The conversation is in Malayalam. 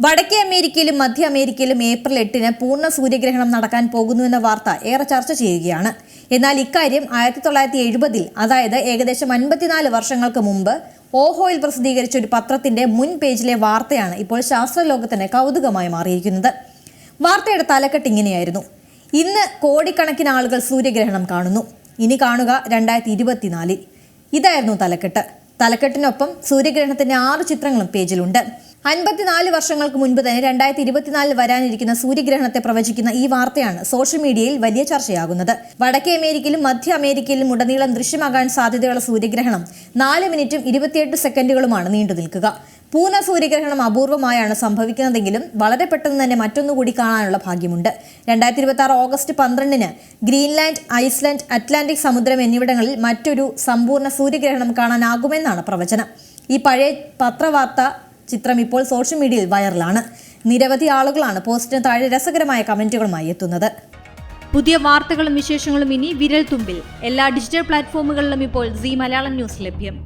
വടക്കേ അമേരിക്കയിലും മധ്യ അമേരിക്കയിലും ഏപ്രിൽ എട്ടിന് പൂർണ സൂര്യഗ്രഹണം നടക്കാൻ പോകുന്നുവെന്ന വാർത്ത ഏറെ ചർച്ച ചെയ്യുകയാണ്. എന്നാൽ ഇക്കാര്യം ആയിരത്തി തൊള്ളായിരത്തി എഴുപതിൽ അതായത് ഏകദേശം അൻപത്തിനാല് വർഷങ്ങൾക്ക് മുമ്പ് ഓഹോയിൽ പ്രസിദ്ധീകരിച്ച ഒരു പത്രത്തിന്റെ മുൻ പേജിലെ വാർത്തയാണ് ഇപ്പോൾ ശാസ്ത്രലോകത്തിന് കൗതുകമായി മാറിയിരിക്കുന്നത്. വാർത്തയുടെ തലക്കെട്ട് ഇങ്ങനെയായിരുന്നു. ഇന്ന് കോടിക്കണക്കിന് ആളുകൾ സൂര്യഗ്രഹണം കാണുന്നു. ഇനി കാണുക രണ്ടായിരത്തി ഇരുപത്തിനാലിൽ. ഇതായിരുന്നു തലക്കെട്ട്. തലക്കെട്ടിനൊപ്പം സൂര്യഗ്രഹണത്തിന്റെ ആറ് ചിത്രങ്ങളും പേജിലുണ്ട്. അൻപത്തിനാല് വർഷങ്ങൾക്ക് മുൻപ് തന്നെ രണ്ടായിരത്തി ഇരുപത്തിനാലിൽ വരാനിരിക്കുന്ന സൂര്യഗ്രഹണത്തെ പ്രവചിക്കുന്ന ഈ വാർത്തയാണ് സോഷ്യൽ മീഡിയയിൽ വലിയ ചർച്ചയാകുന്നത്. വടക്കേ അമേരിക്കയിലും മധ്യ അമേരിക്കയിലും ഉടനീളം ദൃശ്യമാകാൻ സാധ്യതയുള്ള സൂര്യഗ്രഹണം നാല് മിനിറ്റും ഇരുപത്തിയെട്ട് സെക്കൻഡുകളുമാണ് നീണ്ടു നിൽക്കുക. പൂർണ സൂര്യഗ്രഹണം അപൂർവമായാണ് സംഭവിക്കുന്നതെങ്കിലും വളരെ പെട്ടെന്ന് തന്നെ മറ്റൊന്നുകൂടി കാണാനുള്ള ഭാഗ്യമുണ്ട്. രണ്ടായിരത്തി ഇരുപത്തി ആറ് ഓഗസ്റ്റ് പന്ത്രണ്ടിന് ഗ്രീൻലാൻഡ് ഐസ്ലാൻഡ് അറ്റ്ലാന്റിക് സമുദ്രം എന്നിവിടങ്ങളിൽ മറ്റൊരു സമ്പൂർണ സൂര്യഗ്രഹണം കാണാനാകുമെന്നാണ് പ്രവചനം. ഈ പഴയ പത്രവാർത്ത ചിത്രം ഇപ്പോൾ സോഷ്യൽ മീഡിയയിൽ വൈറലാണ്. നിരവധി ആളുകളാണ് പോസ്റ്റിന് താഴെ രസകരമായ കമന്റുകളുമായി എത്തുന്നത്. പുതിയ വാർത്തകളും വിശേഷങ്ങളും ഇനി വിരൽ തുമ്പിൽ എല്ലാ ഡിജിറ്റൽ പ്ലാറ്റ്ഫോമുകളിലും ഇപ്പോൾ സി മലയാളം ന്യൂസ് ലഭ്യം.